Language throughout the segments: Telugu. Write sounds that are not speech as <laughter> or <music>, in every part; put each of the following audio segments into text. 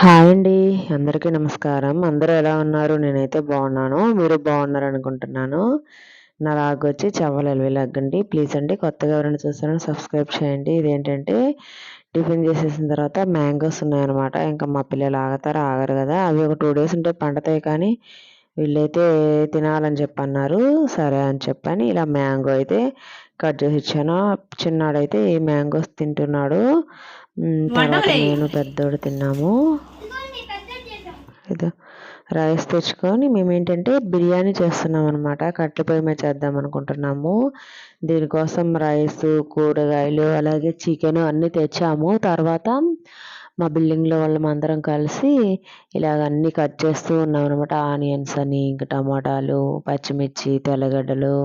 హాయ్ అండి అందరికీ నమస్కారం. అందరూ ఎలా ఉన్నారు? నేనైతే బాగున్నాను. మీరు బాగున్నారు అనుకుంటున్నాను నా లాగ్ వచ్చి చవ్వలు ఎలవేలగ్గండి ప్లీజ్ అండి కొత్తగా ఎవరైనా చూస్తారని సబ్స్క్రైబ్ చేయండి. ఇదేంటంటే టిఫిన్ చేసేసిన తర్వాత మ్యాంగోస్ ఉన్నాయన్నమాట. ఇంకా మా పిల్లలు ఆగతారు ఆగరు కదా. అవి ఒక టూ డేస్ ఉంటే పండుతాయి కానీ వీళ్ళైతే తినాలని చెప్పి అన్నారు సరే అని చెప్పని ఇలా మ్యాంగో అయితే కట్ చేసి ఇచ్చాను. చిన్నాడైతే ఈ మ్యాంగోస్ తింటున్నాడు. తర్వాత నేను పెద్దోడు తిన్నాము. ఇదో రైస్ తెచ్చుకొని మేము ఏంటంటే బిర్యానీ చేస్తున్నాం అనమాట కట్టెల పొయ్యి మీద చేద్దాం అనుకుంటున్నాము. దీనికోసం రైస్ కూరగాయలు అలాగే చికెన్ అన్నీ తెచ్చాము. తర్వాత మా బిల్డింగ్లో వాళ్ళం అందరం కలిసి ఇలాగ అన్నీ కట్ చేస్తూ ఉన్నాం అనమాట ఆనియన్స్ అని ఇంకా టమాటాలు పచ్చిమిర్చి తెల్లగడ్డలు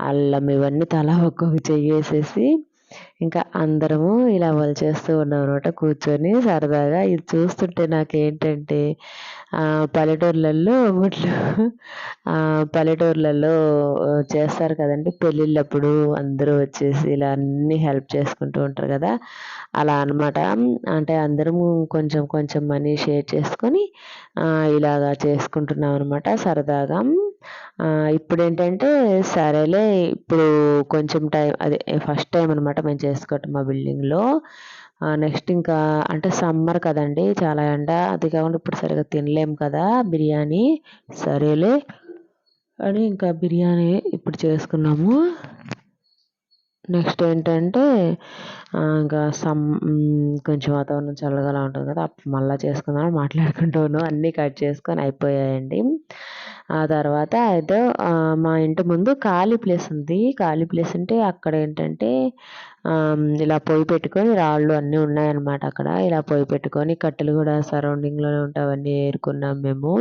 అల్లం ఇవన్నీ తలా ఒక్కొక్క చెయ్యేసేసి ఇంకా అందరము ఇలా చేస్తూ ఉన్నాం అనమాట కూర్చొని సరదాగా ఇది చూస్తుంటే నాకేంటంటే పల్లెటూర్లలో ముట్లు పల్లెటూర్లలో చేస్తారు కదండి. పెళ్ళిళ్ళప్పుడు అందరూ వచ్చేసి ఇలా అన్నీ హెల్ప్ చేసుకుంటూ ఉంటారు కదా. అలా అనమాట అంటే అందరము కొంచెం కొంచెం మనీ షేర్ చేసుకొని ఇలాగా చేసుకుంటున్నాం అనమాట సరదాగా. ఇప్పుడు ఏంటంటే సరేలే ఇప్పుడు కొంచెం టైం అదే ఫస్ట్ టైం అనమాట మేము చేసుకోవటం మా బిల్డింగ్లో. నెక్స్ట్ ఇంకా అంటే సమ్మర్ కదండి చాలా ఎండ అది కాకుండా ఇప్పుడు సరిగా తినలేము కదా బిర్యానీ. సరేలే అని ఇంకా బిర్యానీ ఇప్పుడు చేసుకున్నాము. నెక్స్ట్ ఏంటంటే ఇంకా సమ్ కొంచెం వాతావరణం చల్లగా ఉంటుంది కదా మళ్ళీ చేసుకుందాం మాట్లాడుకుంటూ ఉన్నాం అన్నీ కట్ చేసుకొని అయిపోయాయండి. ఆ తర్వాత అయితే మా ఇంటి ముందు ఖాళీ ప్లేస్ ఉంది. ఖాళీ ప్లేస్ అంటే అక్కడ ఏంటంటే ఇలా పొయ్యి పెట్టుకొని రాళ్ళు అన్నీ ఉన్నాయన్నమాట అక్కడ. ఇలా పొయ్యి పెట్టుకొని కట్టెలు కూడా సరౌండింగ్లోనే ఉంటాయి అవన్నీ ఏరుకున్నాం మేము.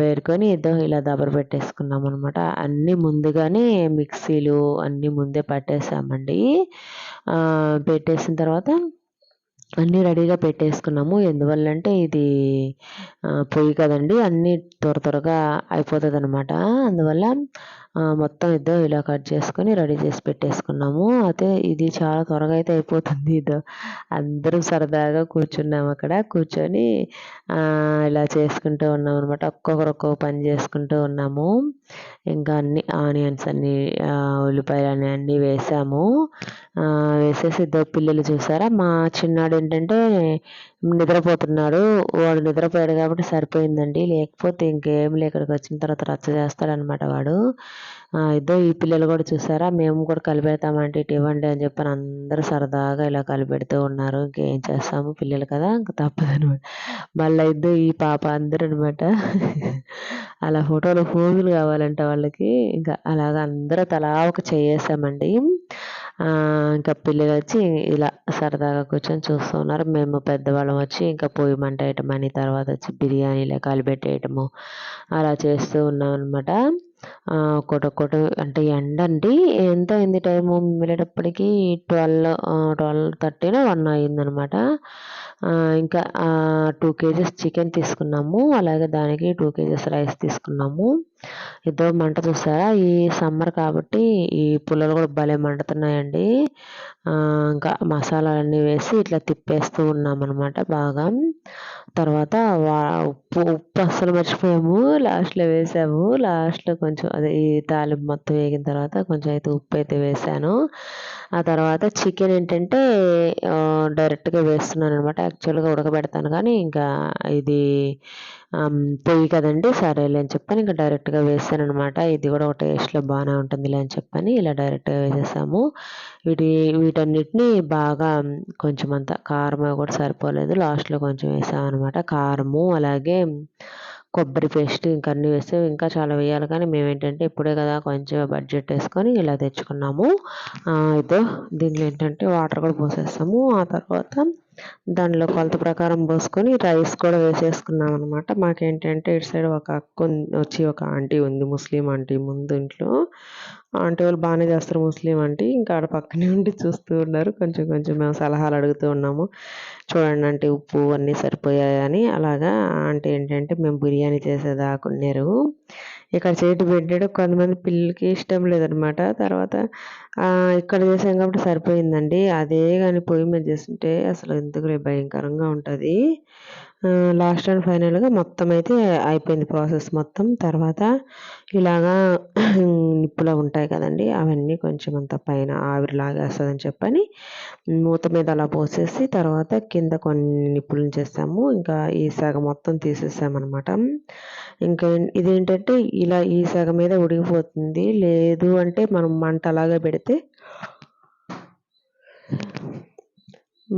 వేరుకొని ఏదో ఇలా దబర పెట్టేసుకున్నాం అనమాట అన్నీ ముందుగానే మిక్సీలు అన్నీ ముందే పట్టేసామండి. పెట్టేసిన తర్వాత అన్నీ రెడీగా పెట్టేసుకున్నాము. ఎందువల్ల అంటే ఇది పొయ్యి కదండి అన్నీ త్వర త్వరగా అయిపోతుంది అనమాట అందువల్ల మొత్తం ఇద్దో ఇలా కట్ చేసుకొని రెడీ చేసి పెట్టేసుకున్నాము. అయితే ఇది చాలా త్వరగా అయితే అయిపోతుంది ఇదో. అందరూ సరదాగా కూర్చున్నాము అక్కడ. కూర్చొని ఇలా చేసుకుంటూ ఉన్నాం అనమాట ఒక్కొక్కరు ఒక్కొక్క పని చేసుకుంటూ ఉన్నాము. ఇంకా అన్ని ఆనియన్స్ అన్ని ఉల్లిపాయలు అన్ని అన్నీ వేసాము. వేసేసి ఇద్దరు పిల్లలు చూసారా? మా చిన్నాడు ఏంటంటే నిద్రపోతున్నాడు. వాడు నిద్రపోయాడు కాబట్టి సరిపోయిందండి. లేకపోతే ఇంకేం లేక ఇక్కడికి వచ్చిన తర్వాత రచ్చ చేస్తాడనమాట వాడు. ఇద్దరు ఈ పిల్లలు కూడా చూసారా? మేము కూడా కలిపెడతామంటే ఇటు ఇవ్వండి అని చెప్పని అందరూ సరదాగా ఇలా కలిపెడుతూ ఉన్నారు. ఇంకేం చేస్తాము? పిల్లలు కదా ఇంకా తప్పదనమాట మళ్ళీ ఇద్దరు ఈ పాప అందరూ అనమాట అలా ఫోటోలు ఫోజులు కావాలంటే వాళ్ళకి. ఇంకా అలాగ అందరూ తలా ఒక చేసామండి ఇంకా పిల్లలు వచ్చి ఇలా సరదాగా కూర్చొని చూస్తూ ఉన్నారు. మేము పెద్దవాళ్ళం వచ్చి ఇంకా పొయ్యి మంట వేయటం అని తర్వాత వచ్చి బిర్యానీలో కలిపెట్టేయటము అలా చేస్తూ ఉన్నాం అనమాట ఒకటి ఒకటి అంటే ఎండ అండి. ఎంత అయింది టైము? వెళ్ళేటప్పటికి ట్వెల్వ్ ట్వెల్వ్ థర్టీనో వన్ అయిందనమాట ఇంకా టూ కేజీస్ చికెన్ తీసుకున్నాము. అలాగే దానికి టూ కేజీస్ రైస్ తీసుకున్నాము. ఇద్దరు మంట చూసారా? ఈ సమ్మర్ కాబట్టి ఈ పుల్లలు కూడా భలే మండుతున్నాయండి. ఇంకా మసాలాలన్నీ వేసి ఇట్లా తిప్పేస్తూ ఉన్నామన్నమాట బాగా. తర్వాత ఉప్పు ఉప్పు అస్సలు మర్చిపోయాము. లాస్ట్లో వేసాము. లాస్ట్లో కొంచెం అదే ఈ తాలింపు మొత్తం వేగిన తర్వాత కొంచెం అయితే ఉప్పు అయితే వేసాను. ఆ తర్వాత చికెన్ ఏంటంటే డైరెక్ట్గా వేస్తున్నాను అనమాట యాక్చువల్గా ఉడకబెడతాను కానీ ఇంకా ఇది పొయ్యి కదండి. సరేలే అని చెప్పని ఇంకా డైరెక్ట్గా వేసాను అనమాట ఇది కూడా ఒక టేస్ట్లో బాగానే ఉంటుందిలే అని చెప్పని ఇలా డైరెక్ట్గా వేసేసాము. వీటి వీటన్నిటిని బాగా కొంచెం అంత కారం కూడా సరిపోలేదు. లాస్ట్లో కొంచెం వేసాము అనమాట కారము అలాగే కొబ్బరి పేస్ట్ ఇంకా అన్నీ వేస్తే ఇంకా చాలా వేయాలి. కానీ మేము ఏంటంటే ఇప్పుడే కదా కొంచెం బడ్జెట్ వేసుకొని ఇలా తెచ్చుకున్నాము. అయితే దీంట్లో ఏంటంటే వాటర్ కూడా పోసేస్తాము. ఆ తర్వాత దానిలో కొలత ప్రకారం పోసుకొని రైస్ కూడా వేసేసుకున్నాం అనమాట మాకేంటంటే ఇటు సైడ్ ఒక అక్క వచ్చి ఒక ఆంటీ ఉంది ముస్లిం ఆంటీ ముందు ఇంట్లో. ఆంటీ వాళ్ళు బాగానే చేస్తారు ముస్లిం ఆంటీ. ఇంకా ఆడ పక్కనే ఉండి చూస్తూ ఉన్నారు. కొంచెం కొంచెం మేము సలహాలు అడుగుతూ ఉన్నాము. చూడండి అంటే ఉప్పు అన్నీ సరిపోయాయని అలాగా ఆంటీ ఏంటంటే మేము బిర్యానీ చేసేదాకున్నారు ఇక్కడ చేయటం పెట్టాడు. కొంతమంది పిల్లలకి ఇష్టం లేదనమాట. తర్వాత ఇక్కడ చేసాం కాబట్టి సరిపోయిందండి. అదే కానీ పొయ్యి మీద చేస్తుంటే అసలు ఎందుకు భయంకరంగా ఉంటుంది. లాస్ట్ అండ్ ఫైనల్గా మొత్తం అయితే అయిపోయింది ప్రాసెస్ మొత్తం. తర్వాత ఇలాగా <clears throat> నిప్పులు ఉంటాయి కదండి అవన్నీ కొంచెం అంత పైన ఆవిరి లాగేస్తుందని చెప్పని మూత మీద అలా పోసేసి తర్వాత కింద కొన్ని నిప్పులు చేస్తాము. ఇంకా ఈ సగ మొత్తం తీసేసామన్నమాట. ఇంకా ఇదేంటంటే ఇలా ఈ సగ మీద ఉడికిపోతుంది. లేదు అంటే మనం మంట అలాగే పెడితే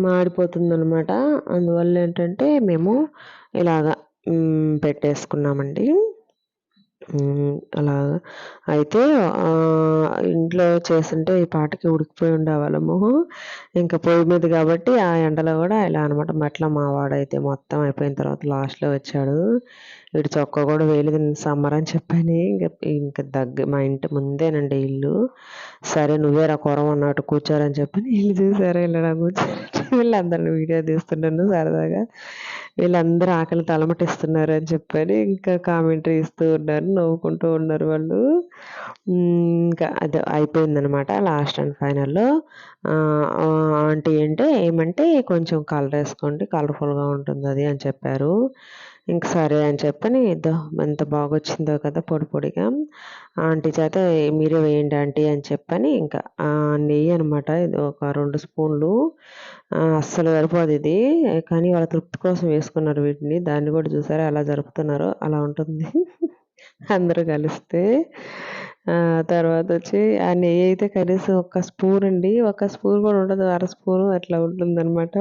మాడిపోతుందనమాట అందువల్ల ఏంటంటే మేము ఇలాగ పెట్టేసుకున్నామండి. అలా అయితే ఇంట్లో చేస్తుంటే ఈ పాటకి ఉడికిపోయి ఉండేవాళ్ళము. ఇంకా పొయ్యి మీద కాబట్టి ఆ ఎండలో కూడా ఇలా అనమాట మట్ల మా వాడైతే మొత్తం అయిపోయిన తర్వాత లాస్ట్లో వచ్చాడు. వీడు చొక్క కూడా వేయలేదు సమ్మర్ అని చెప్పాను. ఇంకా ఇంకా దగ్గర మా ఇంటి ముందేనండి ఇల్లు. సరే నువ్వే రా కూర అన్నట్టు కూర్చోరని చెప్పని ఇల్లు చూసారా ఇలా కూర్చోరు వీళ్ళందరిని వీడియో తీస్తున్నాను సరదాగా. వీళ్ళందరూ ఆకలి తలమటిస్తున్నారు అని చెప్పని ఇంకా కామెంటరీ ఇస్తూ ఉన్నారు నవ్వుకుంటూ ఉన్నారు వాళ్ళు. ఇంకా అది అయిపోయిందనమాట లాస్ట్ అండ్ ఫైనల్లో ఆంటీ అంటే ఏమంటే కొంచెం కలర్ వేసుకోండి కలర్ఫుల్గా ఉంటుంది అది అని చెప్పారు. ఇంక సరే అని చెప్పని ఇద్దో ఎంత బాగా వచ్చిందో కదా పొడి పొడిగా. ఆంటీ చేత మీరే వేయండి ఆంటీ అని చెప్పని ఇంకా నెయ్యి అనమాట ఇది ఒక రెండు స్పూన్లు. అస్సలు సరిపోదు ఇది. కానీ వాళ్ళ తృప్తి కోసం వేసుకున్నారు వీటిని. దాన్ని కూడా చూసారా ఎలా జరుపుతున్నారు అలా ఉంటుంది. <laughs> అందరూ కలిస్తే. తర్వాత వచ్చి ఆ నెయ్యి అయితే కనీసం ఒక స్పూన్ అండి. ఒక స్పూన్ కూడా ఉండదు అర స్పూన్ అట్లా ఉంటుందన్నమాట.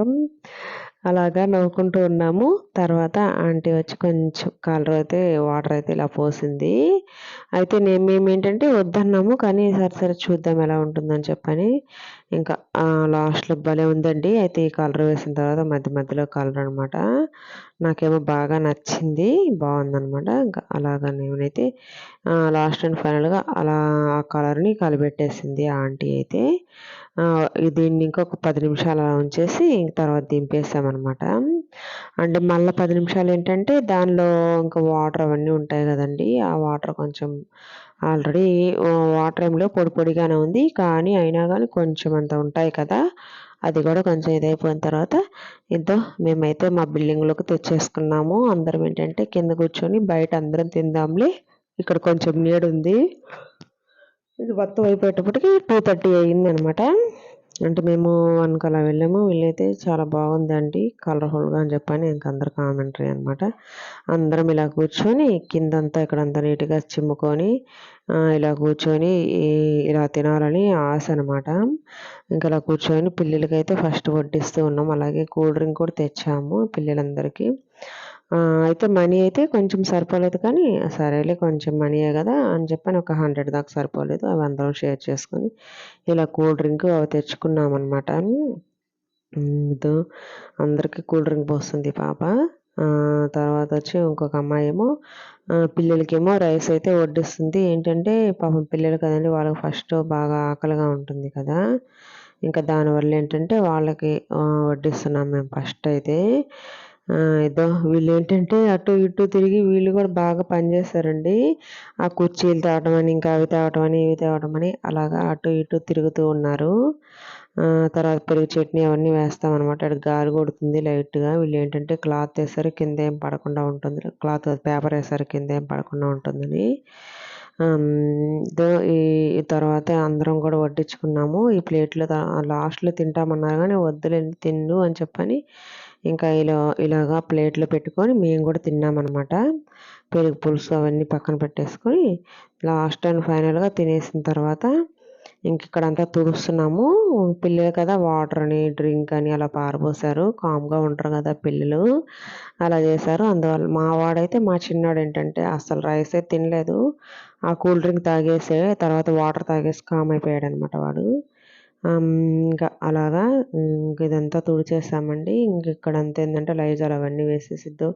అలాగా నవ్వుకుంటూ ఉన్నాము. తర్వాత ఆంటీ వచ్చి కొంచెం కలర్ అయితే వాటర్ అయితే ఇలా పోసింది. అయితే నేను మేమేంటంటే వద్దన్నాము కానీ సరే సరే చూద్దాం ఎలా ఉంటుందని చెప్పని. ఇంకా లాస్ట్లో భలే ఉందండి. అయితే ఈ కలర్ వేసిన తర్వాత మధ్య మధ్యలో కలర్ అనమాట నాకేమో బాగా నచ్చింది బాగుందనమాట ఇంకా అలాగా నేనైతే లాస్ట్ అండ్ ఫైనల్గా అలా ఆ కలర్ని కలిపెట్టేసింది ఆంటీ అయితే. దీన్ని ఇంకొక పది నిమిషాలు అలా ఉంచేసి తర్వాత దింపేసామన్నమాట అంటే మళ్ళీ పది నిమిషాలు ఏంటంటే దానిలో ఇంకా వాటర్ అవన్నీ ఉంటాయి కదండి. ఆ వాటర్ కొంచెం ఆల్రెడీ వాటర్ ఏమిలో పొడి పొడిగానే ఉంది. కానీ అయినా కానీ కొంచెం అంత ఉంటాయి కదా. అది కూడా కొంచెం ఇదైపోయిన తర్వాత ఇంతో మేమైతే మా బిల్డింగ్లోకి తెచ్చేసుకున్నాము. అందరం ఏంటంటే కింద కూర్చొని బయట అందరం తిందాంలే. ఇక్కడ కొంచెం నీడు ఉంది ఇది మొత్తం అయిపోయేటప్పటికి టూ థర్టీ అయ్యింది అనమాట అంటే మేము వన్కి అలా వెళ్ళాము. వెళ్ళైతే చాలా బాగుందండి. కలర్ఫుల్గా అని చెప్పని ఇంక అందరు కామెంటరీ అనమాట అందరం ఇలా కూర్చొని కిందంతా ఇక్కడంతా నీట్గా చిమ్ముకొని ఇలా కూర్చొని ఇలా తినాలని ఆశ అనమాట ఇంకా ఇలా కూర్చొని పిల్లలకైతే ఫస్ట్ వడ్డిస్తూ ఉన్నాం. అలాగే కూల్ డ్రింక్ కూడా తెచ్చాము పిల్లలందరికీ. అయితే మనీ అయితే కొంచెం సరిపోలేదు కానీ సరేలే కొంచెం మనీయే కదా అని చెప్పని ఒక హండ్రెడ్ దాకా సరిపోలేదు. అవి అందరం షేర్ చేసుకొని ఇలా కూల్ డ్రింక్ అవి తెచ్చుకున్నామన్నమాట. ఇదో అందరికీ కూల్ డ్రింక్ పోస్తుంది పాప. తర్వాత వచ్చి ఇంకొక అమ్మాయి ఏమో పిల్లలకేమో రైస్ అయితే వడ్డిస్తుంది. ఏంటంటే పాపం పిల్లలు కదండి వాళ్ళకి ఫస్ట్ బాగా ఆకలిగా ఉంటుంది కదా. ఇంకా దానివల్ల ఏంటంటే వాళ్ళకి వడ్డిస్తున్నాం మేము ఫస్ట్ అయితే. ఇదో వీళ్ళు ఏంటంటే అటు ఇటు తిరిగి వీళ్ళు కూడా బాగా పనిచేస్తారండి ఆ కుర్చీలు తేవటం అని ఇంకా అవి తేవటం అని ఇవి తేవటం అని అలాగా అటు ఇటు తిరుగుతూ ఉన్నారు. తర్వాత పెరుగు చట్నీ అవన్నీ వేస్తాం అనమాట అక్కడ గాలి కొడుతుంది లైట్గా. వీళ్ళు ఏంటంటే క్లాత్ వేసారు కింద ఏం పడకుండా ఉంటుంది. క్లాత్ పేపర్ వేసారు కింద ఏం పడకుండా ఉంటుందని. ఈ తర్వాత అందరం కూడా వడ్డించుకున్నాము. ఈ ప్లేట్లో లాస్ట్లో తింటామన్నారు కానీ వద్దులేండి తిండు అని చెప్పని ఇంకా ఇలా ఇలాగా ప్లేట్లో పెట్టుకొని మేము కూడా తిన్నామన్నమాట. పెరుగు పులుసు అవన్నీ పక్కన పెట్టేసుకొని లాస్ట్ అండ్ ఫైనల్గా తినేసిన తర్వాత ఇంక ఇక్కడంతా తుడుస్తున్నాము. పిల్లలు కదా వాటర్ అని డ్రింక్ అని అలా పారబోసారు. కామ్గా ఉంటారు కదా పిల్లలు. అలా చేశారు. అందువల్ల మా వాడైతే మా చిన్నాడు ఏంటంటే అసలు రైస్ అయితే తినలేదు. ఆ కూల్ డ్రింక్ తాగేసే తర్వాత వాటర్ తాగేసి కామ్ అయిపోయాడు అనమాట వాడు. ఇంకా అలాగా ఇంక ఇదంతా తుడిచేసామండి ఇంక ఇక్కడ అంత ఏంటంటే లైజాల్ అవన్నీ వేసేసిద్దు.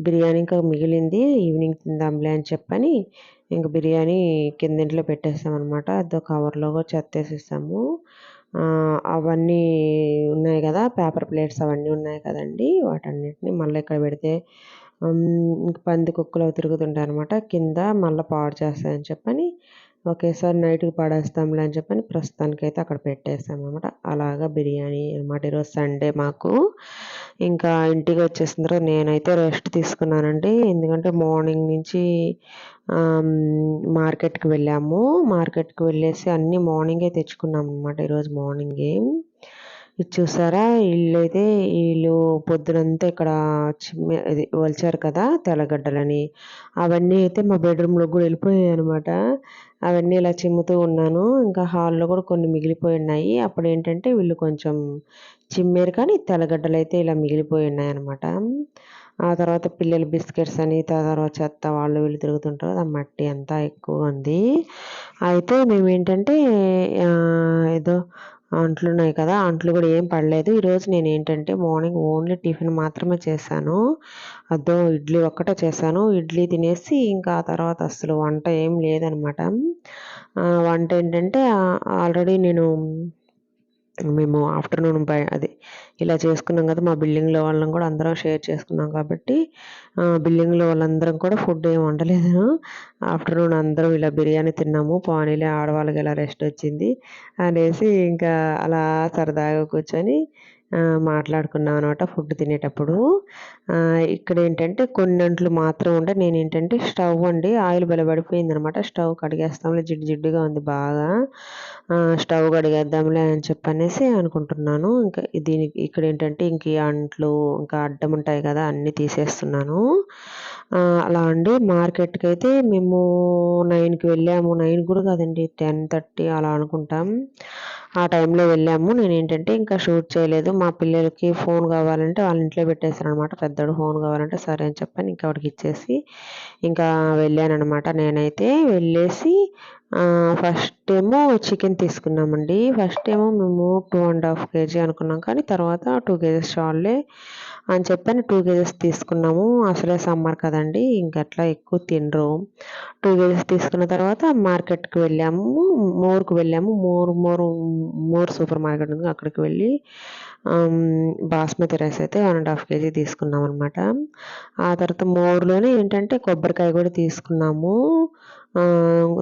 బిర్యానీ ఇంకా మిగిలింది ఈవినింగ్ తిందాంలే అని చెప్పని ఇంక బిర్యానీ కిందింట్లో పెట్టేస్తామన్నమాట. అదో కవర్లో చెత్తేసేసాము అవన్నీ ఉన్నాయి కదా పేపర్ ప్లేట్స్ అవన్నీ ఉన్నాయి కదండి వాటన్నిటిని మళ్ళీ ఇక్కడ పెడితే ఇంక పంది కుక్కలు తిరుగుతుంటాయి అనమాట కింద మళ్ళీ పాడు చేస్తాయని చెప్పని ఒకేసారి నైట్కి పడేస్తాంలే అని చెప్పని ప్రస్తుతానికైతే అక్కడ పెట్టేసాం అనమాట అలాగా బిర్యానీ అనమాట ఈరోజు సండే మాకు. ఇంకా ఇంటికి వచ్చేసిన తర్వాత నేనైతే రెస్ట్ తీసుకున్నానండి. ఎందుకంటే మార్నింగ్ నుంచి మార్కెట్కి వెళ్ళాము. మార్కెట్కి వెళ్ళేసి అన్నీ మార్నింగే తెచ్చుకున్నాం అనమాట ఈరోజు మార్నింగే. ఇది చూసారా? అయితే వీళ్ళు పొద్దునంతా ఇక్కడ చిమ్మె వలిచారు కదా తెల్లగడ్డలని. అవన్నీ అయితే మా బెడ్రూమ్లో కూడా వెళ్ళిపోయాయి అనమాట అవన్నీ ఇలా చిమ్ముతూ ఉన్నాను. ఇంకా హాల్లో కూడా కొన్ని మిగిలిపోయి ఉన్నాయి. అప్పుడు ఏంటంటే వీళ్ళు కొంచెం చిమ్మేరు కానీ తెల్లగడ్డలు అయితే ఇలా మిగిలిపోయి ఉన్నాయి అనమాట ఆ తర్వాత పిల్లలు బిస్కెట్స్ అని తర్వాత చెత్త వాళ్ళు వీళ్ళు తిరుగుతుంటారు ఆ మట్టి అంతా ఎక్కువ ఉంది. అయితే మేము ఏంటంటే ఏదో అంట్లు ఉన్నాయి కదా అంట్లు కూడా ఏం పడలేదు. ఈరోజు నేను ఏంటంటే మార్నింగ్ ఓన్లీ టిఫిన్ మాత్రమే చేశాను. అదో ఇడ్లీ ఒక్కటే చేశాను. ఇడ్లీ తినేసి ఇంకా ఆ తర్వాత అసలు వంట ఏం లేదనమాట. వంట ఏంటంటే ఆల్రెడీ నేను మేము ఆఫ్టర్నూన్ బై అది ఇలా చేసుకున్నాం కదా మా బిల్డింగ్లో వాళ్ళని కూడా అందరం షేర్ చేసుకున్నాం కాబట్టి బిల్డింగ్లో వాళ్ళందరం కూడా ఫుడ్ ఏం వండలేదు. ఆఫ్టర్నూన్ అందరం ఇలా బిర్యానీ తిన్నాము పానీలే ఆడవాళ్ళకి ఇలా రెస్ట్ వచ్చింది అనేసి ఇంకా అలా సరదాగా కూర్చొని మాట్లాడుకున్నాం అనమాట ఫుడ్ తినేటప్పుడు. ఇక్కడ ఏంటంటే కొన్ని అంట్లు మాత్రం ఉండే నేను ఏంటంటే స్టవ్ అండి ఆయిల్ బలపడిపోయింది అనమాట స్టవ్ కడిగేస్తాంలే జిడ్డు జిడ్డుగా ఉంది బాగా. స్టవ్ కడిగేద్దాంలే అని చెప్పనేసి అనుకుంటున్నాను. ఇంకా దీనికి ఇక్కడ ఏంటంటే ఇంక అంట్లు ఇంకా అడ్డం ఉంటాయి కదా అన్నీ తీసేస్తున్నాను. అలా అండి. మార్కెట్కి అయితే మేము నైన్కి వెళ్ళాము. నైన్ కూడా కాదండి టెన్ థర్టీ అలా అనుకుంటాం. ఆ టైంలో వెళ్ళాము. నేను ఏంటంటే ఇంకా షూట్ చేయలేదు. మా పిల్లలకి ఫోన్ కావాలంటే వాళ్ళ ఇంట్లో పెట్టేశాను అనమాట పెద్దడు ఫోన్ కావాలంటే సరే అని చెప్పాను ఇంకా వాడికి ఇచ్చేసి ఇంకా వెళ్ళాను అనమాట నేనైతే వెళ్ళేసి ఫస్ట్ ఏమో చికెన్ తీసుకున్నామండి. ఫస్ట్ ఏమో మేము టూ అండ్ హాఫ్ కేజీ అనుకున్నాం. కానీ తర్వాత టూ కేజీస్ చాలే అని చెప్పని టూ కేజెస్ తీసుకున్నాము. అసలే సమ్మర్ కదండి ఇంకట్లా ఎక్కువ తినరు. టూ కేజెస్ తీసుకున్న తర్వాత మార్కెట్కి వెళ్ళాము. మోర్కి వెళ్ళాము. More More More super market ఉంది. అక్కడికి వెళ్ళి బాస్మతి రైస్ అయితే వన్ అండ్ హాఫ్ కేజీ తీసుకున్నాం అనమాట ఆ తర్వాత మోర్లోనే ఏంటంటే కొబ్బరికాయ కూడా తీసుకున్నాము.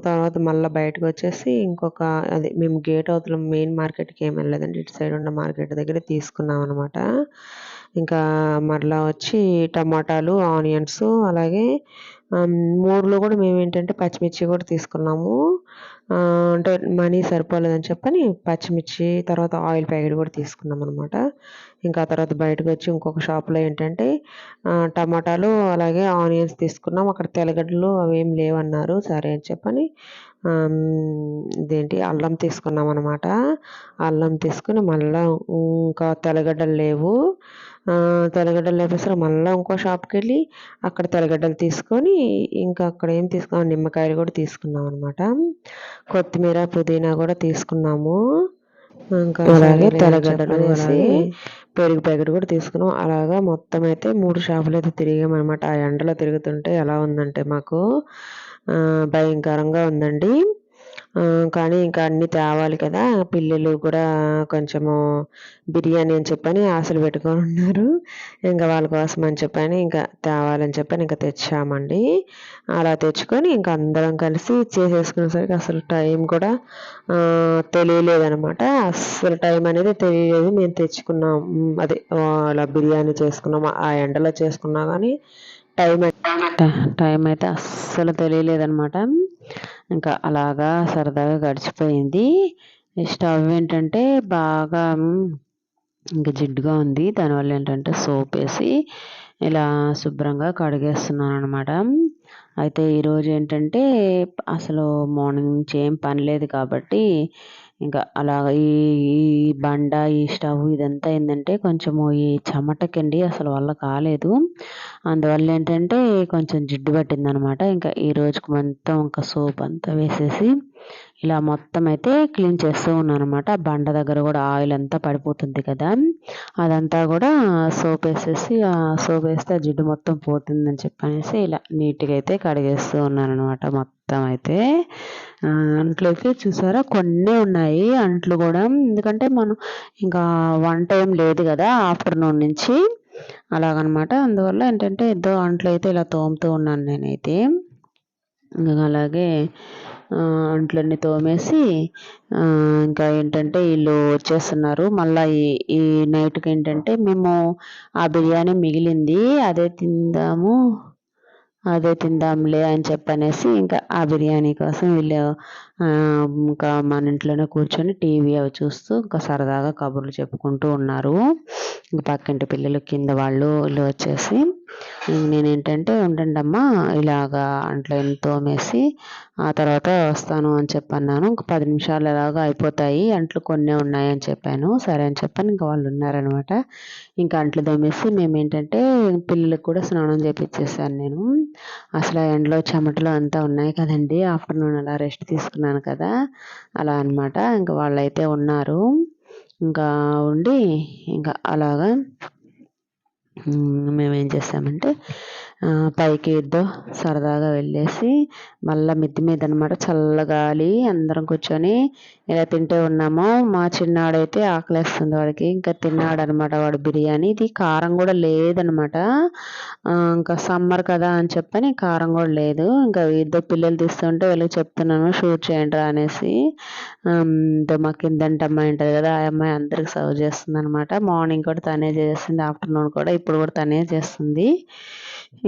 తర్వాత మళ్ళీ బయటకు వచ్చేసి ఇంకొక అదే మేము గేట్ అవతల మెయిన్ మార్కెట్కి ఏమీ వెళ్ళలేదండి. ఇటు సైడ్ ఉన్న మార్కెట్ దగ్గర తీసుకున్నాం అనమాట ఇంకా మరలా వచ్చి టమాటాలు ఆనియన్స్ అలాగే మూరులో కూడా మేము ఏంటంటే పచ్చిమిర్చి కూడా తీసుకున్నాము. అంటే మనీ సరిపోలేదని చెప్పని పచ్చిమిర్చి తర్వాత ఆయిల్ ప్యాకెట్ కూడా తీసుకున్నాం అనమాట ఇంకా తర్వాత బయటకు వచ్చి ఇంకొక షాప్లో ఏంటంటే టమాటాలు అలాగే ఆనియన్స్ తీసుకున్నాం. అక్కడ తెల్లగడ్డలు అవేం లేవన్నారు సరే అని చెప్పని ఇదేంటి అల్లం తీసుకున్నాం అనమాట అల్లం తీసుకుని మళ్ళీ ఇంకా తెల్లగడ్డలు లేవు. తెల్లగడ్డలు లేపేసరి మళ్ళీ ఇంకో షాప్కి వెళ్ళి అక్కడ తెల్లగడ్డలు తీసుకొని ఇంకా అక్కడ ఏం తీసుకున్నాం? నిమ్మకాయలు కూడా తీసుకున్నాం అనమాట కొత్తిమీర పుదీనా కూడా తీసుకున్నాము. ఇంకా అలాగే తెల్లగడ్డలు వేసి పెరుగు ప్యాకెట్ కూడా తీసుకున్నాం. అలాగా మొత్తం అయితే మూడు షాపులు అయితే తిరిగామన్నమాట ఆ ఎండలో తిరుగుతుంటే ఎలా ఉందంటే మాకు భయంకరంగా ఉందండి. కానీ ఇంకా అన్నీ తేవాలి కదా. పిల్లలు కూడా కొంచెము బిర్యానీ అని చెప్పని ఆశలు పెట్టుకొని ఉన్నారు. ఇంకా వాళ్ళ కోసం అని చెప్పని ఇంకా తేవాలని చెప్పని ఇంకా తెచ్చామండి. అలా తెచ్చుకొని ఇంకా అందరం కలిసి చేసేసుకునేసరికి అసలు టైం కూడా తెలియలేదనమాట అసలు టైం అనేది తెలియలేదు. మేము తెచ్చుకున్నాం. అదే అలా బిర్యానీ చేసుకున్నాం. ఆ ఎండలో చేసుకున్నా కానీ టైం టైం అయితే అస్సలు తెలియలేదనమాట ఇంకా అలాగా సరదాగా గడిచిపోయింది. స్టవ్ ఏంటంటే బాగా ఇంకా జిడ్డుగా ఉంది. దానివల్ల ఏంటంటే సోప్ వేసి ఇలా శుభ్రంగా కడిగేస్తున్నాను అనమాట అయితే ఈరోజు ఏంటంటే అసలు మార్నింగ్ నుంచి ఏం పని లేదు కాబట్టి ఇంకా అలా ఈ ఈ బండ ఈ స్టవ్ ఇదంతా ఏంటంటే కొంచెము ఈ చెమటకండి అసలు వల్ల కాలేదు. అందువల్ల ఏంటంటే కొంచెం జిడ్డు పట్టింది అనమాట ఇంకా ఈ రోజుకి మొత్తం ఇంకా సోప్ అంతా వేసేసి ఇలా మొత్తం అయితే క్లీన్ చేస్తూ ఉన్నాను అనమాట బండ దగ్గర కూడా ఆయిల్ అంతా పడిపోతుంది కదా. అదంతా కూడా సోప్ వేసేసి ఆ సోప్ వేస్తే జిడ్డు మొత్తం పోతుందని చెప్పనేసి ఇలా నీట్గా అయితే కడిగేస్తూ ఉన్నాను అనమాట మొత్తం అయితే. అంట్లోకి చూసారా? కొన్ని ఉన్నాయి అంట్లు కూడా. ఎందుకంటే మనం ఇంకా వంట ఏం లేదు కదా ఆఫ్టర్నూన్ నుంచి. అలాగనమాట. అందువల్ల ఏంటంటే ఇద్దరు అంట్లు అయితే ఇలా తోముతూ ఉన్నాను నేనైతే. అలాగే అంట్లన్నీ తోమేసి ఇంకా ఏంటంటే వీళ్ళు వచ్చేస్తున్నారు. మళ్ళీ ఈ ఈ నైట్కి ఏంటంటే మేము ఆ బిర్యానీ మిగిలింది అదే తిందాము అదే తిందాంలే అని చెప్పనేసి ఇంకా ఆ బిర్యానీ కోసం వీళ్ళు ఇంకా మన ఇంట్లోనే కూర్చొని టీవీ అవి చూస్తూ ఇంకా సరదాగా కబుర్లు చెప్పుకుంటూ ఉన్నారు. ఇంకా పక్కింటి పిల్లలు కింద వాళ్ళు వీళ్ళు వచ్చేసి. నేనేంటంటే ఉండండి అమ్మా ఇలాగా అంట్లో తోమేసి ఆ తర్వాత వస్తాను అని చెప్పన్నాను. ఇంక పది నిమిషాలు అలాగా అయిపోతాయి అంట్లు కొన్ని ఉన్నాయి అని చెప్పాను. సరే అని చెప్పాను ఇంకా వాళ్ళు ఉన్నారనమాట. ఇంకా అంట్లు తోమేసి మేము ఏంటంటే పిల్లలకు కూడా స్నానం చేపించేసాను నేను. అసలు ఎండలో చెమటలు అంతా ఉన్నాయి కదండి ఆఫ్టర్నూన్ అలా రెస్ట్ తీసుకున్నాను కదా అలా అనమాట ఇంకా వాళ్ళైతే ఉన్నారు. ఇంకా ఉండి ఇంకా అలాగా మేమేం చేసామంటే పైకి ఇద్దో సరదాగా వెళ్ళేసి మళ్ళీ మిద్ది మీద అనమాట చల్లగాలి అందరం కూర్చొని ఇలా తింటే ఉన్నాము. మా చిన్నాడైతే ఆకలేస్తుంది వాడికి. ఇంకా తిన్నాడు అనమాట వాడు బిర్యానీ. ఇది కారం కూడా లేదనమాట. ఇంకా సమ్మర్ కదా అని చెప్పని కారం కూడా లేదు. ఇంకా ఇద్దరు పిల్లలు తీస్తుంటే వీళ్ళకి చెప్తున్నాను షూట్ చేయండి అనేసి. మా కిందంటే అమ్మాయి ఉంటుంది కదా ఆ అమ్మాయి అందరికి సర్వ్ చేస్తుంది అనమాట మార్నింగ్ కూడా తనే చేస్తుంది ఆఫ్టర్నూన్ కూడా ఇప్పుడు కూడా తనే చేస్తుంది.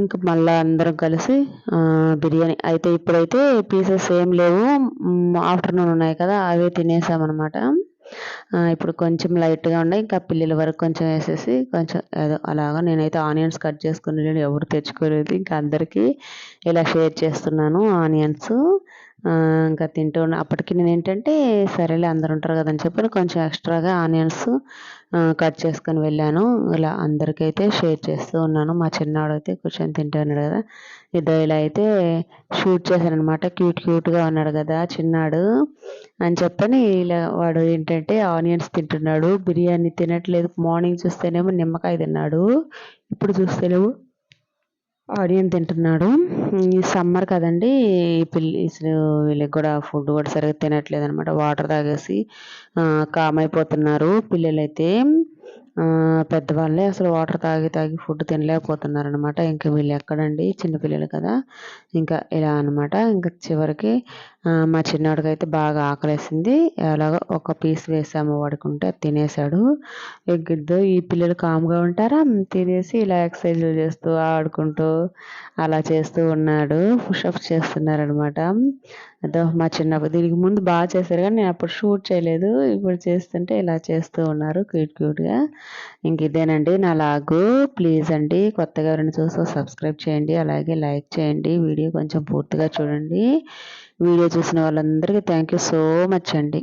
ఇంకా మళ్ళీ అందరం కలిసి బిర్యానీ. అయితే ఇప్పుడైతే పీసెస్ ఏం లేవు. ఆఫ్టర్నూన్ ఉన్నాయి కదా అవి తినేసామన్నమాట. ఇప్పుడు కొంచెం లైట్గా ఉన్నాయి ఇంకా పిల్లల వరకు కొంచెం వేసేసి కొంచెం ఏదో అలాగా నేనైతే ఆనియన్స్ కట్ చేసుకుని ఎవరు తెచ్చుకోలేదు. ఇంకా అందరికీ ఇలా షేర్ చేస్తున్నాను ఆనియన్స్. ఇంకా తింటూ అప్పటికి నేను ఏంటంటే సరేలే అందరు ఉంటారు కదని చెప్పి కొంచెం ఎక్స్ట్రాగా ఆనియన్స్ కట్ చేసుకొని వెళ్ళాను. ఇలా అందరికైతే షేర్ చేస్తూ ఉన్నాను. మా చిన్నవాడు అయితే కూర్చొని తింటున్నాడు కదా. ఇద్దరు ఇలా అయితే షూట్ చేశాను అనమాట క్యూట్ క్యూట్గా ఉన్నాడు కదా చిన్నాడు అని చెప్పని ఇలా వాడు ఏంటంటే ఆనియన్స్ తింటున్నాడు. బిర్యానీ తినట్లేదు. మార్నింగ్ చూస్తేనేమో నిమ్మకాయ తిన్నాడు. ఇప్పుడు చూస్తేనేమో ఆడియన్ తింటున్నాడు. ఈ సమ్మర్ కదండి పిల్లి వీళ్ళకి కూడా ఫుడ్ కూడా సరిగ్గా తినట్లేదు అనమాట వాటర్ తాగేసి కామ్ అయిపోతున్నారు పిల్లలైతే. పెద్దవాళ్ళే అసలు వాటర్ తాగి తాగి ఫుడ్ తినలేకపోతున్నారు అనమాట ఇంకా వీళ్ళు ఎక్కడండి? చిన్నపిల్లలు కదా. ఇంకా ఇలా అనమాట ఇంకా చివరికి మా చిన్నవాడికైతే బాగా ఆకలేసింది. ఎలాగో ఒక పీస్ వేసాము వాడుకుంటే తినేసాడు. ఎగ్గిద్దు. ఈ పిల్లలు కామ్గా ఉంటారా? తినేసి ఇలా ఎక్సర్సైజ్లు చేస్తూ ఆడుకుంటూ అలా చేస్తూ ఉన్నాడు. పుషప్స్ చేస్తున్నారనమాట అదో మా చిన్నప్పుడు దీనికి ముందు బాగా చేశారు కానీ నేను అప్పుడు షూట్ చేయలేదు. ఇప్పుడు చేస్తుంటే ఇలా చేస్తూ ఉన్నారు క్యూట్ క్యూట్గా ఇంక ఇదేనండి నా లాగు. ప్లీజ్ అండి కొత్తగా ఎవరైనా చూస్తే సబ్స్క్రైబ్ చేయండి. అలాగే లైక్ చేయండి. వీడియో కొంచెం పూర్తిగా చూడండి. వీడియో చూసిన వాళ్ళందరికీ థ్యాంక్ యూ సో మచ్ అండి.